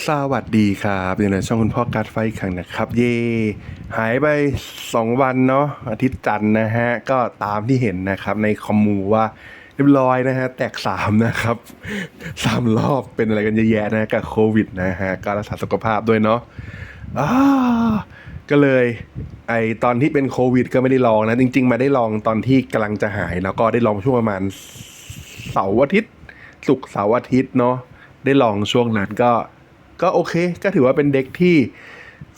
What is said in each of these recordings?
สวัสดีครับอยู่ในช่องคุณพ่อการดไฟอีกครั้งนะครับ เย่หายไป 2 วันเนาะอาทิตย์จันทร์นะฮะ ก็ตามที่เห็นนะครับ ในคอมมูว่าเรียบร้อยนะฮะ แตกสามนะครับสามรอบเป็นอะไรกันเยอะแยะนะกับโควิดนะฮะการรักษาสุขภาพด้วยเนาะอ้าก็เลยไอตอนที่เป็นโควิด ก็ไม่ได้ลองนะ จริง ๆ มาได้ลองตอนที่กำลังจะหาย แล้วก็ได้ลองช่วงประมาณเสาร์อาทิตย์ศุกร์เสาร์อาทิตย์เนาะได้ลองช่วงนั้นก็ ก็โอเค ก็ถือว่าเป็นเด็กที่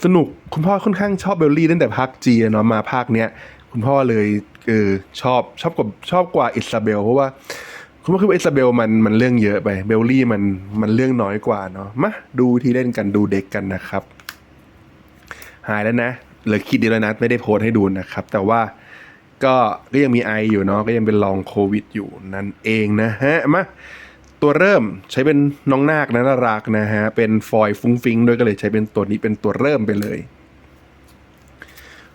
สนุกคุณพ่อค่อนข้างชอบเบลลี่ตั้งแต่ภาคจีเนาะมาภาคเนี้ยคุณพ่อเลยเออชอบชอบกว่าชอบกว่าอิสซาเบล เพราะว่าคุณพ่อคิดว่าอิสซาเบลมันมันเรื่องเยอะไปเบลลี่มันมันเรื่องน้อยกว่าเนาะมาดูที่เล่นกันดูเด็กกันนะครับ หายแล้วนะเหลือคิดเดีแล้วนะไม่ได้โพสให้ดูนะครับ แต่ว่าก็ก็ยังมีไออยู่เนาะก็ยังเป็นลองโควิดอยู่นั่นเองนะฮะมา ตัวเริ่มใช้เป็นน้องนาคนะน่ารักนะฮะ เป็นฟอยล์ฟุ้งฟิงด้วยก็เลยใช้เป็นตัวนี้เป็นตัวเริ่มไปเลย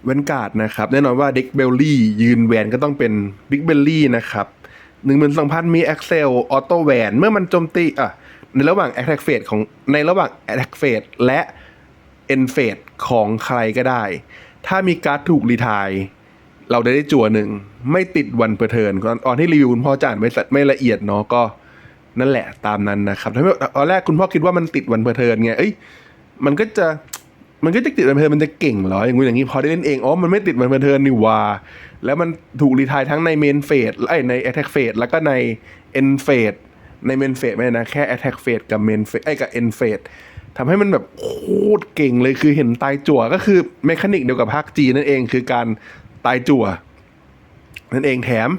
เวนการ์ดนะครับ แน่นอนว่าเด็กเบลลี่ยืนแวนก็ต้องเป็นบิ๊กเบลลี่นะครับหนึ่งหมื่นสองพันมี a อ c e l ออโต้แวนเมื่อมันโจมตีอะในระหว่าง attack phase ของในระหว่าง attack phase และ end phase ของใครก็ได้ ถ้ามีการ์ดถูกรีทายเราได้ได้จั่วหนึ่ง ไม่ติดวันเพอร์เทิร์นตอนที่รีวิวคุณพ่อจ่านไม่สัไม่ละเอียดเนาะก็ นั่นแหละตามนั้นนะครับถ้าตอนแรกคุณพ่อคิดว่ามันติดวันเพอร์เทิร์นไงเอ้ยมันก็จะมันก็จะติดวันเพอร์เทิร์นมันจะเก่งเหรออย่างงู้อย่างนี้พอได้เล่นเองอ๋อมันไม่ติดวันเพอร์เทิร์นนี่ว่าแล้วมันถูกรีไทายทั้งในเมนเฟสไอ้ในแอทแทกเฟสแล้วก็ในเอ็นเฟสในเมนเฟสไม่นะแค่แอทแทกเฟสกับเมนเฟสไอ้กับเอ็นเฟสทำให้มันแบบโคตรเก่งเลยคือเห็นตายจั่วก็คือเมคานิกเดียวกับภาคจีนนั่นเองคือการตายจั่ว นั่นเองแถม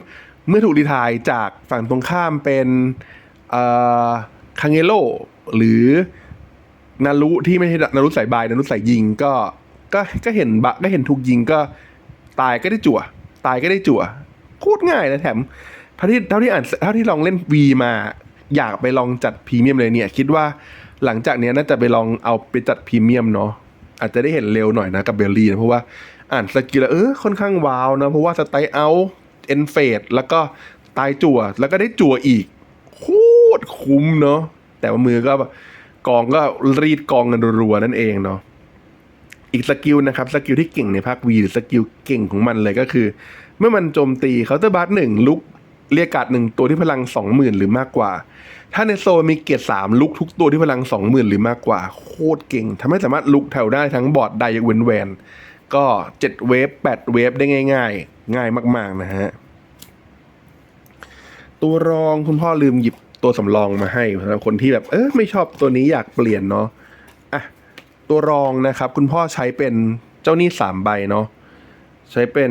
เมื่อถูกรีไทายจากฝั่งตรงข้ามเป็น คังเงโลหรือนารุที่ไม่ใช่นารุใสายบายนารุใสายยิงก็ก็ก็เห็นบะก็เห็นถูกยิงก็ตายก็ได้จั่ว ตายก็ได้จั่วโคตรง่ายนะแถมเท่าที่เท่าที่อ่านเท่าที่ลองเล่น V มาอยากไปลองจัดพรีเมียมเลยเนี่ย คิดว่าหลังจากเนี้ยน่าจะไปลองเอาไปจัดพรีเมียมเนาะอาจจะได้เห็นเร็วหน่อยนะกับเบลลี่นะเพราะว่าอ่านสกิลแล้วเออค่อนข้างว้าวนะเพราะว่าสไตล์เอาเอ็นเฟดแล้วก็ตายจั่วแล้วก็ได้จั่วอีกโค ตรคุ้มเนาะแต่ว่ามือก็กองก็รีดกองกันรัวๆนั่นเองเนาะอีกสกิลนะครับสกิลที่เก่งในภาควีหรือสกิลเก่งของมันเลยก็คือ เมื่อมันโจมตีเคาน์เตอร์บัสหนึ่งลุกเรียกการ์ดหนึ่งตัวที่พลังสองหมื่นหรือมากกว่า ถ้าในโซมีเกียรติสามลุกทุกตัวที่พลังสองหมื่นหรือมากกว่า โคตรเก่งทำให้สามารถลุกแถวได้ทั้งบอร์ดไดยกเว้นแวน ก็เจ็ดเวฟแปดเวฟได้ง่าย ๆ ง่ายมาก ๆ นะฮะ ตัวรองคุณพ่อลืมหยิบ ตัวสำรองมาให้สำหรับคนที่แบบเออไม่ชอบตัวนี้อยากเปลี่ยนเนาะอะตัวรองนะครับ คุณพ่อใช้เป็นเจ้าหนี้สามใบเนาะใช้เป็น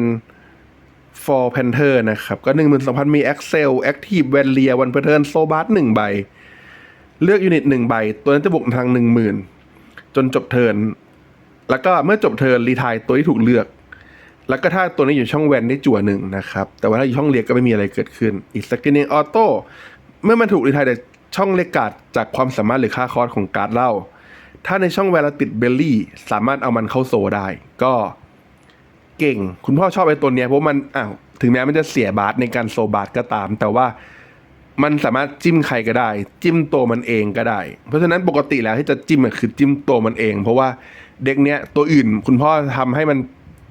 for panther นะครับ ก็หนึ่งหมื่นสองพันมี excel active v a l i a one pattern s o b a r หนึ่งใบ เลือกยูนิตหนึ่งใบ ตัวนั้นจะบวกทางหนึ่งหมื่นจนจบเทิร์นแล้วก็เมื่อจบเทิร์นรีทายตัวที่ถูกเลือก แล้วก็ถ้าตัวนี้อยู่ช่องแวนได้จั่วหนึ่งนะครับ แต่ว่าถ้าอยู่ช่องเลียกก็ไม่มีอะไรเกิดขึ้นอีกสกินนึงออโต้ เมื่อมันถูกรีไทายแต่ช่องเลกกาดจากความสามารถหรือค่าคอร์สของการ์ดเล่าถ้าในช่องแวนเราติดเบลลี่สามารถเอามันเข้าโซได้ ก็เก่ง คุณพ่อชอบไอ้ตัวเนี้ยเพราะมันอ้าวถึงแม้มันจะเสียบาสในการโซบาสก็ตาม แต่ว่ามันสามารถจิ้มใครก็ได้ จิ้มตัวมันเองก็ได้ เพราะฉะนั้นปกติแล้วที่จะจิ้มอะคือจิ้มตัวมันเอง เพราะว่าเด็กเนี้ยตัวอื่น คุณพ่อทำให้มัน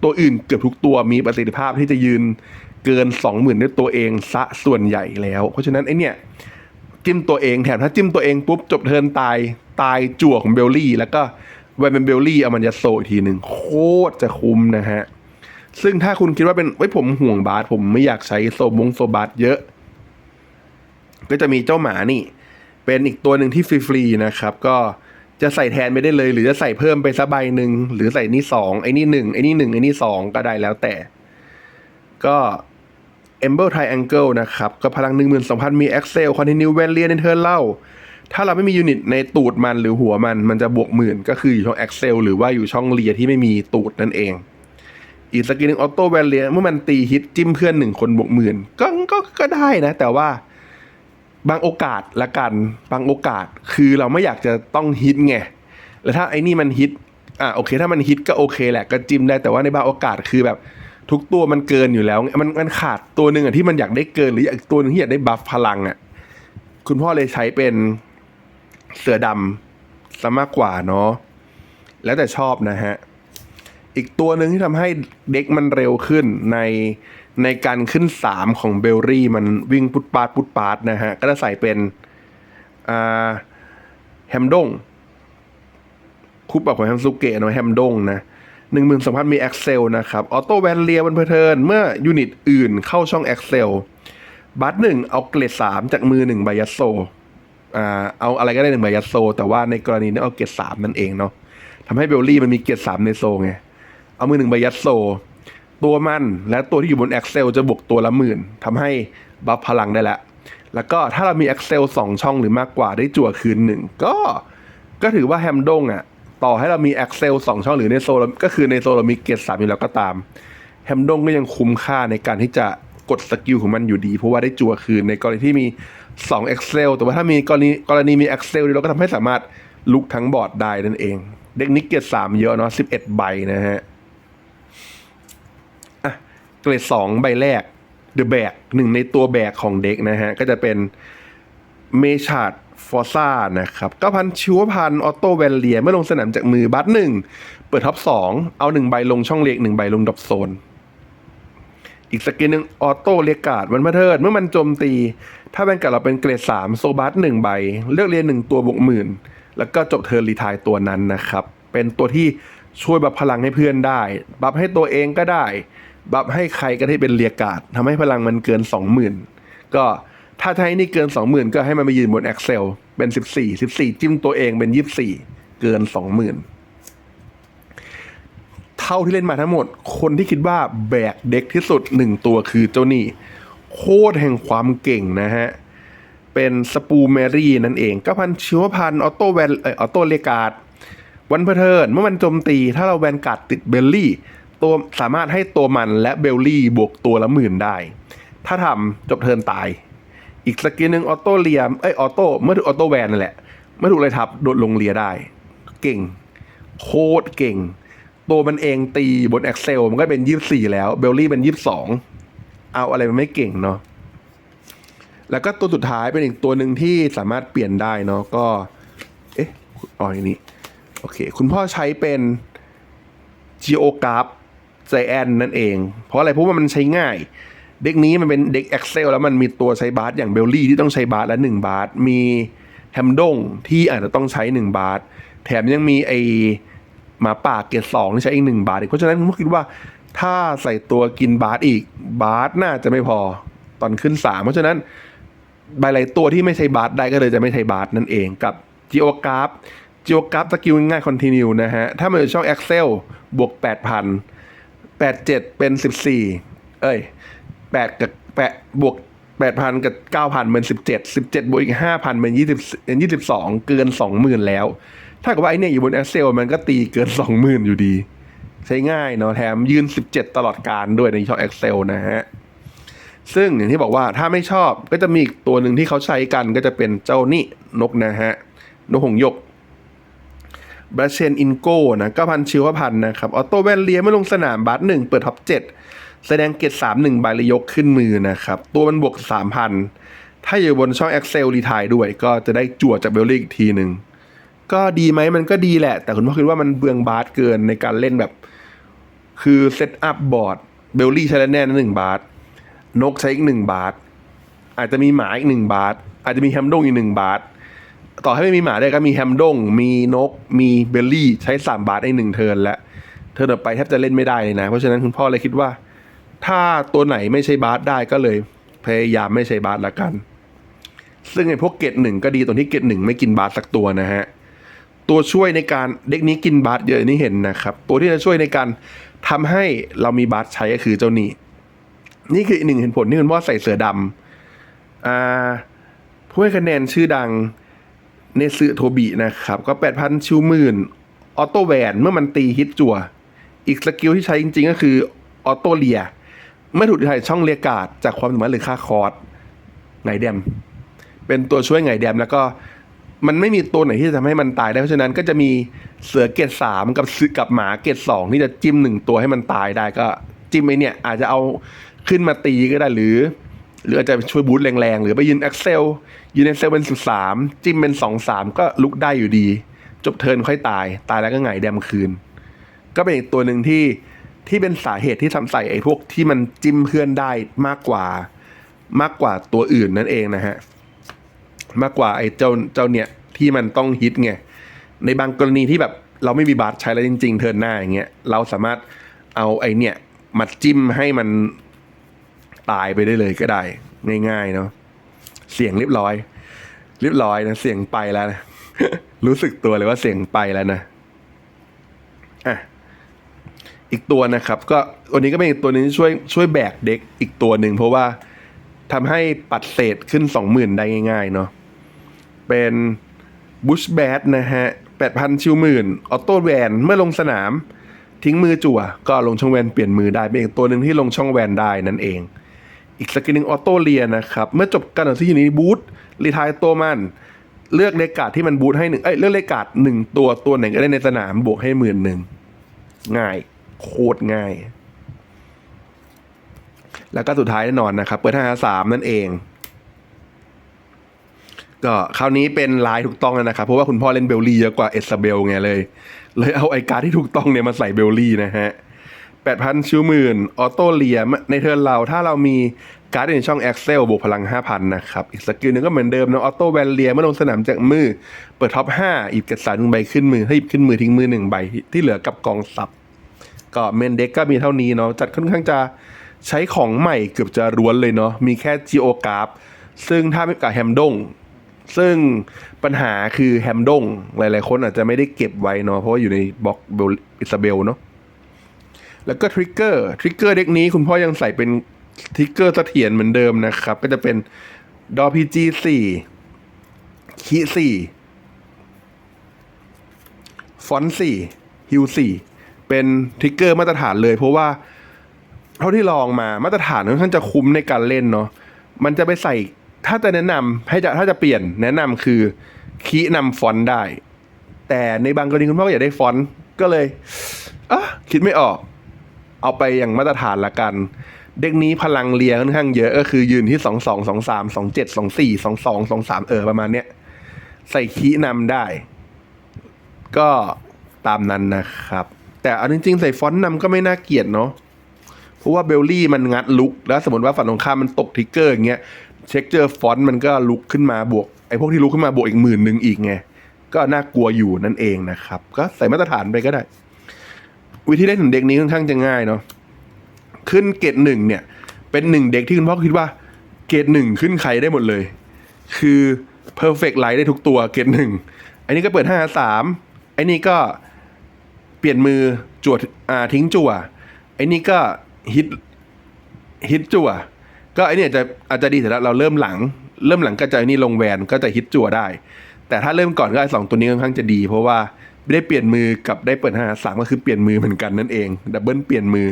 ตัวอื่นเกือบทุกตัวมีประสิทธิภาพที่จะยืน เกินสองหมื่นด้วยตัวเองซะส่วนใหญ่แล้ว เพราะฉะนั้นไอเนี่ยจิ้มตัวเองแถมถ้าจิ้มตัวเองปุ๊บจบเทินตายตายจั่วของเบลลี่ แล้วก็แวนเป็นเบลลี่เอามันจะโซอีกทีหนึ่งโคตรจะคุ้มนะฮะ ซึ่งถ้าคุณคิดว่าเป็นไว้ผมห่วงบาสผมไม่อยากใช้โซบงโซบาสเยอะ ก็จะมีเจ้าหมานี่ เป็นอีกตัวหนึ่งที่ฟรีๆนะครับ ก็จะใส่แทนไม่ได้เลย หรือจะใส่เพิ่มไปสักใบหนึ่งหรือใส่นี่สองไอ้นี่หนึ่งไอ้นี่หนึ่งไอ้นี่สองก็ได้แล้วแต่ ก็ e m b e r Triangle นะครับก็พลัง 12,000 มี Excel Continue v a l i a ในเทิร์นเล่า ถ้าเราไม่มียูนิตในตูดมันหรือหัวมัน มันจะบวกหมื่น ก็คืออยู่ช่อง Excel หรือว่าอยู่ช่องเลียที่ไม่มีตูดนั่นเอง อีกสกิลหนึ่งออโต้แวลเลียเมื่อมันตีฮิตจิ้มเพื่อนหนึ่งคนบวกหมื่นก็ก็ก็ได้นะ แต่ว่าบางโอกาสละกัน บางโอกาสคือเราไม่อยากจะต้องฮิตไง แล้วถ้าไอ้นี่มันฮิต อะโอเค ถ้ามันฮิตก็โอเคแหละก็จิ้มได้ แต่ว่าในบางโอกาสคือแบบ ทุกตัวมันเกินอยู่แล้วมันมันขาดตัวหนึ่งอะที่มันอยากได้เกิน หรืออีกตัวนึงที่อยากได้บัฟพลังอะคุณพ่อเลยใช้เป็นเสือดำซะมากกว่าเนาะแล้วแต่ชอบนะฮะ อีกตัวหนึ่งที่ทำให้เด็กมันเร็วขึ้นในในการขึ้น3ของเบลลี่ มันวิ่งปุดปาดปุดปาดนะฮะ ก็จะใส่เป็นอ่าแฮมดงคูปแบบของแฮมซูเกะเนาะแฮมดงนะ หนึ่งหมื่นสองพันมีแอคเซลนะครับออโต้แวนเลียบนเพเทิร์นเมื่อยูนิตอื่นเข้าช่องแอคเซลบัตหนึ่งเอาเกรดสามจากมือหนึ่งใบยัสโซอ่าเอาอะไรก็ได้หนึ่งใบยัสโซ แต่ว่าในกรณีนี้เอาเกรดสามนั่นเองเนาะทำให้เบลลี่มันมีเกรดสามในโซไง เอามือหนึ่งใบยัดโซ ตัวมันและตัวที่อยู่บน Excel จะบวกตัวละหมื่นทำให้บัฟพลังได้ล้วแล้วก็ถ้าเรามี Excel 2 ช่องหรือมากกว่าได้จั่วคืนหนึ่งก็ก็ถือว่าแฮมดงอะ ต่อให้เรามี Excel 2 ช่องหรือในโซเราก็คือในโซเรามีเกรดสามอยู่แล้วก็ตาม แฮมดงก็ยังคุ้มค่าในการที่จะกดสกิลของมันอยู่ดี เพราะว่าได้จั่วคืนในกรณีที่มี 2 Excel แต่ว่าถ้ามีกรณีกรณีมี Excel เราก็ทำให้สามารถลุกทั้งบอร์ดได้นั่นเอง เด็กนิกเกรดสามเยอะเนาะ11ใบนะฮะอะเกรดสองใบแรก The Bag หนึ่งในตัวแบกของเด็กนะฮะ ก็จะเป็นเมชาร์ด ฟอร์ซ่านะครับก็พันชิวพันออโต้แวนเลียเมื่อลงสนามจากมือบัตหนึ่งเปิดท็อปสองเอาหนึ่งใบลงช่องเล็กหนึ่งใบลงดับโซน อีกสกิลหนึ่งออโต้เรียการ์ดวันพระเทิดเมื่อมันโจมตี ถ้าแวนการ์ดเราเป็นเกรดสามโซบัสหนึ่งใบ เลือกเรียนหนึ่งตัวบวกหมื่นแล้วก็จบเทิร์นรีทายตัวนั้นนะครับ เป็นตัวที่ช่วยบัฟพลังให้เพื่อนได้ บัฟให้ตัวเองก็ได้ บัฟให้ใครก็ได้เป็นเรียการ์ดทำให้พลังมันเกิน20,000ก็ ถ้าจะให้นี่เกิน20,000ก็ให้มันมายืนบน Excel เป็น14 14จิ้มตัวเองเป็น24เกิน20,000เท่าที่เล่นมาทั้งหมด คนที่คิดว่าแบกเด็กที่สุดหนึ่งตัวคือเจ้านี่ โคตรแห่งความเก่งนะฮะ เป็นสปูแมรี่นั่นเอง ก็พันชิวพันออโต้แวนเออออโต้เลกาดวันเพเทิร์นเมื่อมันโจมตี ถ้าเราแวนการ์ดติดเบลลี่ตัวสามารถให้ตัวมันและเบลลี่บวกตัวละหมื่นได้ ถ้าทำจบเทิร์นตาย อีกสกิลหนึ่งออโต้เลียมเอ้ยออโต้เมื่อถูกออโต้แวนนั่นแหละเมื่อถูกเลยทับโดดลงเลียได้ เก่ง โคตรเก่ง ตัวมันเองตีบน Excel มันก็เป็นยี่สี่แล้ว เบลลี่เป็นยี่สองเอาอะไรมันไม่เก่งเนาะแล้วก็ตัวสุดท้ายเป็นอีกตัวหนึ่งที่สามารถเปลี่ยนได้เนาะก็ เอ๊ะอ๋ออย่างนี้ โอเค คุณพ่อใช้เป็น Geograph Giant นั่นเอง เพราะอะไรเพราะว่ามันใช้ง่าย เด็กนี้มันเป็นเด็ก Excel แล้วมันมีตัวใช้บาสอย่างเบลลี่ที่ต้องใช้บาสและ1บาสมีแฮมดงที่อาจจะต้องใช้1บาสแถมยังมีไอหมาป่าเกียร์สองที่ใช้อีกหนึ่งบาทอีกเพราะฉะนั้นผมคิดว่าถ้าใส่ตัวกินบาสอีกบาสน่าจะไม่พอตอนขึ้นสามเพราะฉะนั้นใบหลายตัวที่ไม่ใช่บาสได้ก็เลยจะไม่ใช่บาสนั่นเองกับ Geograph Geograph สกิลง่าย Continue นะฮะ ถ้ามันอยู่ช่อง Excel บวก 8,000 87 เป็น 14 เอ้ย 8กับ8บวก8,000กับ9,000เป็น17 17บเจ็ดบวกอีก5,000เป็น20เป็น22เกิน20,000แล้ว ถ้ากับว่าไอเนี่ยอยู่บน Excel มันก็ตีเกิน20,000อยู่ดี ใช้ง่ายเนาะแถมยืน17ตลอดการด้วยในช่อง Excel นะฮะ ซึ่งอย่างที่บอกว่าถ้าไม่ชอบก็จะมีอีกตัวหนึ่งที่เขาใช้กันก็จะเป็นเจ้านี่นกนะฮะ นกหงส์ยกบราเชนอินโก้นะก็พันชิวพันนะครับ ออโต้แวนเลียเมื่อลงสนามบัสหนึ่งเปิดท็อปเจ็ด แสดงเกตสามหนึ่งใบเลยยกขึ้นมือนะครับ ตัวมันบวกสามพันถ้าอยู่บนช่อง Excel รีทายด้วย ก็จะได้จั่วจากเบลลี่อีกทีหนึ่งก็ดีไหมมันก็ดีแหละ แต่คุณพ่อคิดว่ามันเบืองบาสเกินในการเล่นแบบ คือเซตอัพบอร์ดเบลลี่ใช้แล้วแน่นหนึ่งบาสนกใช้อีกหนึ่งบาท อาจจะมีหมาอีกหนึ่งบาท อาจจะมีแฮมดงอีกหนึ่งบาท ต่อให้ไม่มีหมาได้ก็มีแฮมดง มีนก มีเบลลี่ใช้สามบาทในหนึ่งเทิร์นแล้วเทิร์นต่อไปแทบจะเล่นไม่ได้เลยนะ เพราะฉะนั้นคุณพ่อเลยคิดว่า ถ้าตัวไหนไม่ใช่บาทได้ก็เลยพยายามไม่ใช่บาทละกัน ซึ่งไอ้พวกเกตหนึ่งก็ดีตรงที่เกตหนึ่งไม่กินบาทสักตัวนะฮะ ตัวช่วยในการเด็กนี้กินบาทเยอะนี่เห็นนะครับ ตัวที่จะช่วยในการทำให้เรามีบาทใช้ก็คือเจ้านี่นี่คืออีกหนึ่งเหตุผลที่คุณพ่อใส่เสือดำอ่าผู้ให้คะแนนชื่อดังเนซึโทบินะครับ ก็8,000ชิวหมื่นออโต้แวนเมื่อมันตีฮิตจั่ว อีกสกิลที่ใช้จริง ๆ ก็คือออโต้เลีย เมื่อถูกถ่ายช่องเลียกาดจากความสามารถหรือค่าคอร์สไงแดม เป็นตัวช่วยไงแดมแล้วก็มันไม่มีตัวไหนที่จะทำให้มันตายได้เพราะฉะนั้นก็จะมีเสือเกตสามกับสือกับหมาเกตสองที่จะจิ้มหนึ่งตัวให้มันตายได้ก็จิ้มไอเนี่ย อาจจะเอาขึ้นมาตีก็ได้หรือ หรืออาจจะช่วยบูทแรงๆ หรือไปยืน Excel ยืน Excel เป็นสิบสามจิ้มเป็นสองสามก็ลุกได้อยู่ดี จบเทินค่อยตาย ตายแล้วก็ไงแดมคืน ก็เป็นอีกตัวหนึ่งที่ ที่เป็นสาเหตุที่ทำใส่ไอ้พวกที่มันจิ้มเพื่อนได้มากกว่ามากกว่าตัวอื่นนั่นเองนะฮะ มากกว่าไอ้เจ้าเจ้าเนี่ยที่มันต้องฮิตไง ในบางกรณีที่แบบเราไม่มีบัตรใช้แล้วจริง ๆ เทินหน้าอย่างเงี้ยเราสามารถเอาไอ้เนี่ยมาจิ้มให้มันตายไปได้เลยก็ได้ ง่ายๆเนาะเสียงเรียบร้อย เรียบร้อยนะเสียงไปแล้วนะรู้สึกตัวเลยว่าเสียงไปแล้วนะอะ อีกตัวนะครับก็วันนี้ก็เป็นอีกตัวนึงที่ช่วยช่วยแบกเด็กอีกตัวหนึ่งเพราะว่าทำให้ปัดเศษขึ้นสองหมื่นได้ง่ายๆเนาะเป็นบุชแบดนะฮะแปดพันชิวหมื่นออโต้แวนเมื่อลงสนาม ทิ้งมือจั่ว ก็ลงช่องแวนเปลี่ยนมือได้เป็นอีกตัวหนึ่งที่ลงช่องแวนได้นั่นเอง อีกสกินหนึ่งออโต้เลียนะครับ เมื่อจบการต่อสู้ที่นี้บูทรีทายตัวมันเลือกเลกาดที่มันบูทให้หนึ่งเอ้ยเลือกเลกาดหนึ่งตัวตัวไหนก็ได้ในสนามบวกให้หมื่นหนึ่งง่าย โคตรง่าย แล้วก็สุดท้ายแน่นอนนะครับ เปิดห้าสามนั่นเอง ก็คราวนี้เป็นลายถูกต้องแล้วนะครับ เพราะว่าคุณพ่อเล่นเบลลี่เยอะกว่าเอสซาเบลไงเลย เลยเอาไอการดที่ถูกต้องเนี่ยมาใส่เบลลี่นะฮะแปดพันชิวหมื่นออโต้เลียในเทิร์นเราถ้าเรามีการ์ดในช่อง Excel บวกพลัง 5,000 นะครับ อีกสกิลหนึงก็เหมือนเดิมนะออโต้แวนเลียเมื่อลงสนามจากมือ เปิดท็อป 5 อีกเกสารหนึ่งใบขึ้นมือให้หยิบขึ้นมือทิ้งมือหนึ่งใบที่เหลือกับกองซับ ก็เมนเด็กก็มีเท่านี้เนาะจัดค่อนข้างจะใช้ของใหม่เกือบจะร้วนเลยเนาะมีแค่ g ีโอกราฟซึ่งถ้าไม่กับแฮมดงซึ่งปัญหาคือแฮมดงหลายๆ คนอาจจะไม่ได้เก็บไว้เนาะเพราะว่าอยู่ในบล็อกเบลอิซาเบลเนาะแล้วก็ทริกเกอร์ทริกเกอร์เด็กนี้คุณพ่อยังใส่เป็นทริกเกอร์เสถียรเหมือนเดิมนะครับ ก็จะเป็นดอพีจีสี่คีสี่ฟอนสี่ฮิวสี่ เป็นทิกเกอร์มาตรฐานเลย เพราะว่าเท่าที่ลองมามาตรฐานค่อนข้างจะคุ้มในการเล่นเนาะมันจะไปใส่ถ้าจะแนะนำให้จะถ้าจะเปลี่ยนแนะนำคือคีย์นำฟอนต์ได้ แต่ในบางกรณีคุณพ่อก็อยากได้ฟอนต์ก็เลยอะคิดไม่ออก เอาไปอย่างมาตรฐานละกัน เด็กนี้พลังเลียค่อนข้างเยอะก็คือยืนที่สองสองสองสามสองเจ็ดสองสี่สองสองสองสามเออประมาณเนี้ยใส่คีย์นำได้ ก็ตามนั้นนะครับ แต่เอาจริงๆ ใส่ฟอนต์นำก็ไม่น่าเกลียดเนาะเพราะว่าเบลลี่มันงัดลุก แล้วสมมติว่าฝั่งตรงข้ามมันตกทิกเกอร์อย่างเงี้ยเช็คเจอฟอนต์มันก็ลุกขึ้นมาบวกไอ้พวกที่ลุกขึ้นมาบวกอีกหมื่นหนึ่งอีกไงก็น่ากลัวอยู่นั่นเองนะครับ ก็ใส่มาตรฐานไปก็ได้ วิธีเล่นของเด็กนี้ค่อนข้างจะง่ายเนาะขึ้นเกรดหนึ่งเนี่ย เป็นหนึ่งเด็กที่คุณพ่อคิดว่าเกรดหนึ่งขึ้นใครได้หมดเลย คือ perfect light ได้ทุกตัวเกรดหนึ่งอันนี้ก็เปิดห้าสามไอ้นี่ก็ เปลี่ยนมือจวดอ่าทิ้งจั่วไอ้นี่ก็ฮิตฮิตจั่วก็ไอ้นี่จะอาจจะดีแต่เราเริ่มหลัง เริ่มหลังก็จะไอ้นี่ลงแวนก็จะฮิตจั่วได้ แต่ถ้าเริ่มก่อนก็ไอ้สองตัวนี้ค่อนข้างจะดี เพราะว่าได้เปลี่ยนมือกับได้เปิดห้าสามก็คือเปลี่ยนมือเหมือนกันนั่นเองดับเบิลเปลี่ยนมือ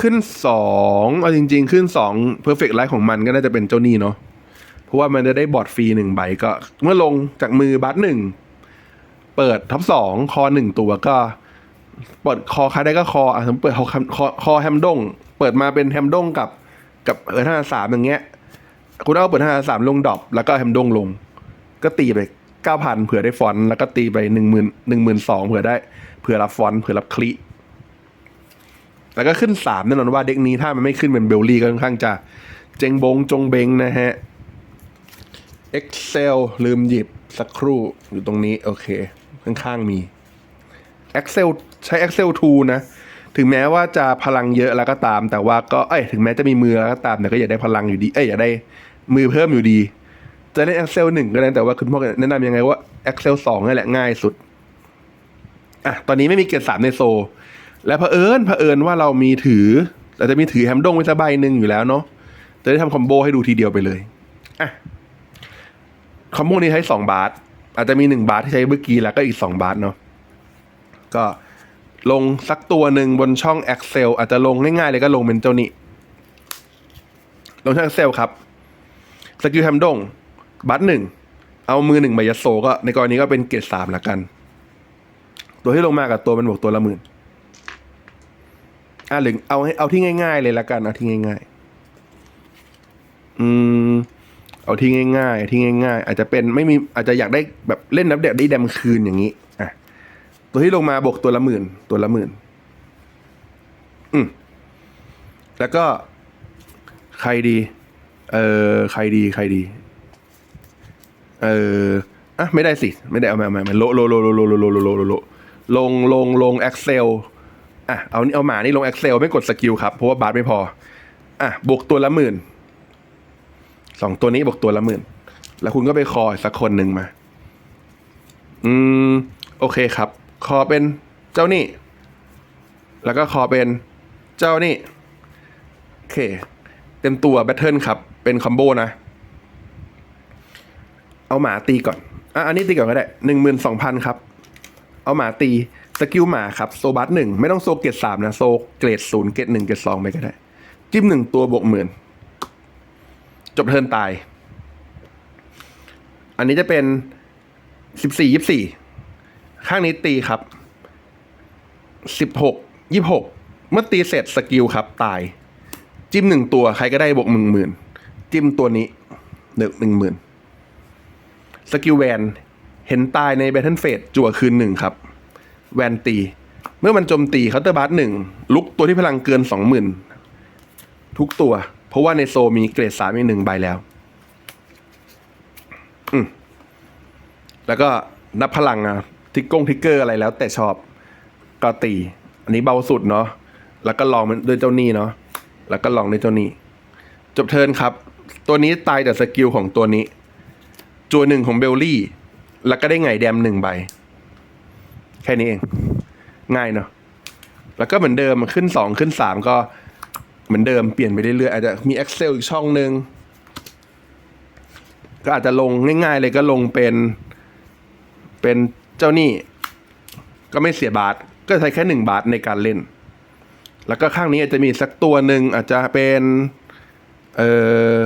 ขึ้นสองเอาจริง ๆ ขึ้นสอง perfect light ของมันก็น่าจะเป็นเจ้านี่เนาะเพราะว่ามันจะได้บอร์ดฟรีหนึ่งใบก็ เมื่อลงจากมือบัตหนึ่ง เปิดท็อปสองคอหนึ่งตัวก็เปิดคอใครได้ก็คออะผมเปิดคอคอคอแฮมดง เปิดมาเป็นแฮมดงกับกับเออห้าสามอย่างเงี้ย คุณเอาเปิดห้าสามลงดอปแล้วก็แฮมดงลง ก็ตีไปเก้าพันเผื่อได้ฟอนต์แล้วก็ตีไปหนึ่งหมื่นหนึ่งหมื่นสองเผื่อได้เผื่อรับฟอนต์เผื่อรับคลิแล้วก็ขึ้นสามแน่นอนว่าเด็กนี้ถ้ามันไม่ขึ้นเป็นเบลลี่ก็ค่อนข้างจะเจงบงจงเบงนะฮะ Excel ลืมหยิบสักครู่อยู่ตรงนี้ โอเค ข้างๆมี Excel ใช้ Excel 2 นะ ถึงแม้ว่าจะพลังเยอะแล้วก็ตาม แต่ว่าก็เอ้ยถึงแม้จะมีมือแล้วก็ตามแต่ก็อยากได้พลังอยู่ดี เอ้ยอยากได้มือเพิ่มอยู่ดี จะเล่น Excel 1 ก็ได้แต่ว่าคุณพ่อแนะนำยังไงว่า Excel 2นี่แหละง่ายสุดอะตอนนี้ไม่มีเกรดสามในโซ และเผอิญเผอิญว่าเรามีถือเราจะมีถือแฮมดงไว้สักใบหนึ่งอยู่แล้วเนาะจะได้ทำคอมโบให้ดูทีเดียวไปเลยอะคอมโบนี้ใช้สองบาท อาจจะมีหนึ่งบาทที่ใช้เมื่อกี้แล้วก็อีกสองบาทเนาะก็ลงสักตัวหนึ่งบนช่อง Excel อาจจะลงง่ายๆเลยก็ลงเป็นเจ้านี้ ลงช่อง Excel ครับสกิลแฮมดงบัตหนึ่งเอามือหนึ่งใบยาโซก็ในกรณีก็เป็นเกรดสามละกัน ตัวที่ลงมากับตัวเป็นบวกตัวละหมื่นอะหรือเอาให้เอาที่ง่าย ๆ เลยละกันเอาที่ง่าย ๆ อืม เอาที่ง่ายๆที่ง่าย ๆ อาจจะเป็นไม่มีอาจจะอยากได้แบบเล่นนับเด็กได้แดมคืนอย่างนี้อะตัวที่ลงมาบวกตัวละหมื่นตัวละหมื่นอืมแล้วก็ใครดี เออใครดีใครดี เอออะไม่ได้สิ ไม่ได้เอามามามาโลโลโลโลโลโลโลโลโลโลโลลงลงลง Excel อะเอาเอาหมานี่ลง Excel ไม่กดสกิลครับ เพราะว่าบาทไม่พอ อะบวกตัวละหมื่น สองตัวนี้บวกตัวละหมื่น แล้วคุณก็ไปคออสักคนหนึ่งมา อืม โอเคครับ คอเป็นเจ้านี่ แล้วก็คอเป็นเจ้านี่ โอเค เต็มตัวแบทเทิลครับ เป็นคอมโบนะ เอาหมาตีก่อน อะ อันนี้ตีก่อนก็ได้หนึ่งหมื่นสองพันครับ เอาหมาตีสกิลหมาครับ โซบัสหนึ่งไม่ต้องโซเกรดสามนะ โซเกรดศูนย์เกรดหนึ่งเกรดสองไปก็ได้ จิ้มหนึ่งตัวบวกหมื่น จบเทิร์นตาย อันนี้จะเป็นสิบสี่ยี่สี่ข้างนี้ตีครับสิบหกยี่หกเมื่อตีเสร็จสกิลครับ ตาย จิ้มหนึ่งตัวใครก็ได้บวกหนึ่งหมื่นจิ้มตัวนี้หนึ่งหนึ่งหมื่นสกิลแวนเห็นตายในแบทเทิลเฟสจั่วคืนหนึ่งครับ แวนตี เมื่อมันโจมตีเคาน์เตอร์บาร์หนึ่งลุกตัวที่พลังเกินสองหมื่นทุกตัว เพราะว่าในโซมีเกรดสามอีกหนึ่งใบแล้ว อืมแล้วก็นับพลังอะทิกกงทิกเกอร์อะไรแล้ว แต่ชอบก็ตี อันนี้เบาสุดเนาะแล้วก็ลองด้วยเจ้านี่เนาะแล้วก็ลองด้วยเจ้านี่จบเทิร์นครับ ตัวนี้ตายแต่สกิลของตัวนี้จัวหนึ่งของเบลลี่ แล้วก็ได้ไงแดมหนึ่งใบ แค่นี้เอง ง่ายเนาะแล้วก็เหมือนเดิมขึ้นสองขึ้นสามก็ เหมือนเดิมเปลี่ยนไปเรื่อยๆอาจจะมี Excel อีกช่องหนึ่งก็อาจจะลงง่ายๆเลยก็ลงเป็น เป็นเจ้าหนี้ก็ไม่เสียบาท ก็ใช้แค่หนึ่งบาทในการเล่น แล้วก็ข้างนี้อาจจะมีสักตัวหนึ่งอาจจะเป็นเออ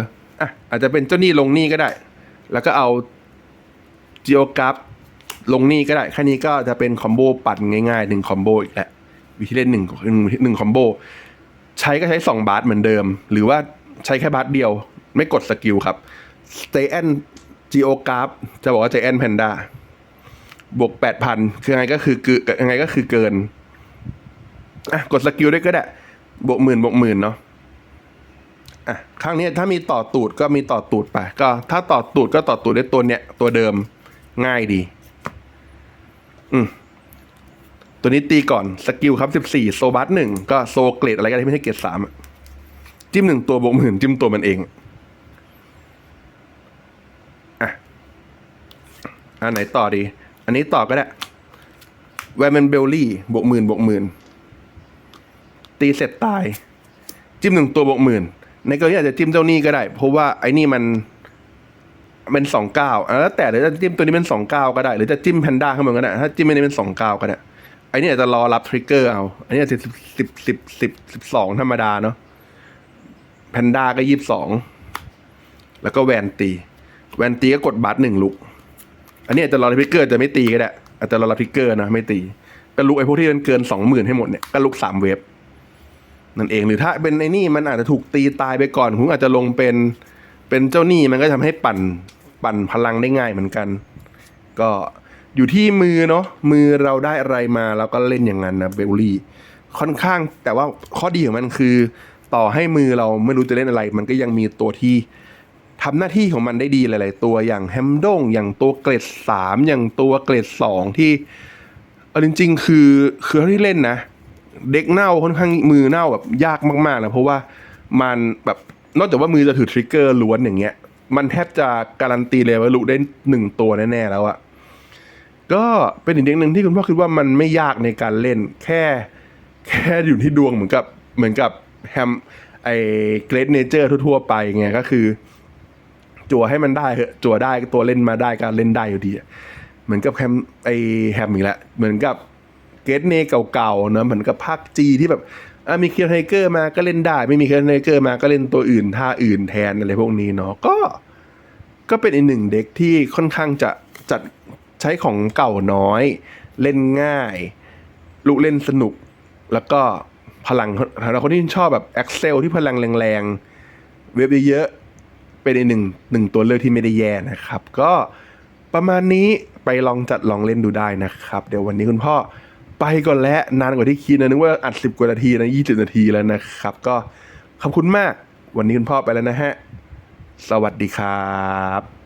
อะอาจจะเป็นเจ้าหนี้ลงหนี้ก็ได้ แล้วก็เอาจีโอกราฟลงหนี้ก็ได้แค่นี้ก็จะเป็นคอมโบปั่นง่ายๆหนึ่งคอมโบอีกแหละวิธีเล่นหนึ่งหนึ่งคอมโบ ใช้ก็ใช้สองบาทเหมือนเดิม หรือว่าใช้แค่บาทเดียว ไม่กดสกิลครับ Stay and Geograph จะบอกว่า j จ n Panda บวกแปดพันคือยังไงก็คือคือยังไงก็คือเกินอะกดสกิลด้วยก็ได้บวกหมื่นบวกหมื่นเนาะอะครั้งนี้ถ้ามีต่อตูดก็มีต่อตูดไป ก็ถ้าต่อตูดก็ต่อตูดด้วยตัวเนี้ยตัวเดิมง่ายดี อืม ตัวนี้ตีก่อนสกิลครับสิบสี่โซบัสหนึ่งก็โซเกรดอะไรก็ได้ไม่ใช่เกรดสามจิ้มหนึ่งตัวบวกหมื่นจิ้มตัวมันเองอะอันไหนต่อดี อันนี้ต่อก็ได้แวร์แมนเบลลี่บวกหมื่นบวกหมื่นตีเสร็จตาย จิ้มหนึ่งตัวบวกหมื่นในกรณีอาจจะจิ้มเจ้านี่ก็ได้ เพราะว่าไอ้นี่มันเป็นสองเก้าแล้วแต่หรือจะจิ้มตัวนี้เป็นสองเก้าก็ได้ หรือจะจิ้มแพนด้าข้างบนก็ได้ ถ้าจิ้มอันนี้เป็นสองเก้าก็ได้ อ้นี่อาจจะรอรับทริกเกอร์เอา อันนี้สิบสิบสิบสิบสิบสองธรรมดาเนาะแพนด้าก็ยี่สิบสองแล้วก็แวนตี แวนตีก็กดบัตหนึ่งลุก อันนี้อาจจะรอรับทริกเกอร์จะไม่ตีก็ได้ อาจจะรอรับทริกเกอร์นะไม่ตีก็ลุกไอ้พวกที่มันเกินสองหมื่นให้หมดเนี่ยก็ลุกสามเวฟนั่นเองหรือถ้าเป็นไอ้นี่มันอาจจะถูกตีตายไปก่อนคุณอาจจะลงเป็นเป็นเจ้าหนี้มันก็ทำให้ปั่นปั่นพลังได้ง่ายเหมือนกัน ก็ อยู่ที่มือเนาะมือเราได้อะไรมาเราก็เล่นอย่างนั้นนะเบลลี่ค่อนข้างแต่ว่าข้อดีของมันคือ ต่อให้มือเราไม่รู้จะเล่นอะไร มันก็ยังมีตัวที่ทำหน้าที่ของมันได้ดีหลาย ๆ ตัวอย่างแฮมดงอย่างตัวเกรดสามอย่างตัวเกรดสองที่เอาจริง ๆ คือคือเท่าที่เล่นนะ เด็กเน่าค่อนข้างมือเน่าแบบยากมากๆนะเพราะว่ามันแบบนอกจากว่ามือจะถือทริกเกอร์ล้วนอย่างเงี้ย มันแทบจะการันตีเลยว่าลุได้หนึ่งตัวแน่ ๆ แล้วอะ ก็เป็นอีกเด็กหนึ่งที่คุณพ่อคิดว่ามันไม่ยากในการเล่น แค่แค่อยู่ที่ดวงเหมือนกับเหมือนกับแฮมไอเกรดเนเจอร์ทั่วๆไปไงก็คือ จั่วให้มันได้เหอะจั่วได้ตัวเล่นมาได้การเล่นได้อยู่ดีเหมือนกับแฮมไอแฮมอีกแล้วเหมือนกับเกตเนเก่าๆเนอะเหมือนกับภาคจีที่แบบอะมีเคียร์ไทเกอร์มาก็เล่นได้ ไม่มีเคียร์ไทเกอร์มาก็เล่นตัวอื่นท่าอื่นแทนอะไรพวกนี้เนาะก็ ก็เป็นอีกหนึ่งเด็กที่ค่อนข้างจะจัด ใช้ของเก่าน้อย เล่นง่าย ลูกเล่นสนุก แล้วก็พลังสำหรับคนที่ชอบแบบ Excel ที่พลังแรงๆ เว็บเยอะๆเป็นอีกหนึ่งหนึ่งตัวเลือกที่ไม่ได้แย่นะครับ ก็ประมาณนี้ไปลองจัดลองเล่นดูได้นะครับ เดี๋ยววันนี้คุณพ่อไปก่อนแล้วนานกว่าที่คิดนะนึกว่าอัดสิบกว่านาทีนะยี่สิบนาทีแล้วนะครับ ก็ขอบคุณมาก วันนี้คุณพ่อไปแล้วนะฮะ สวัสดีครับ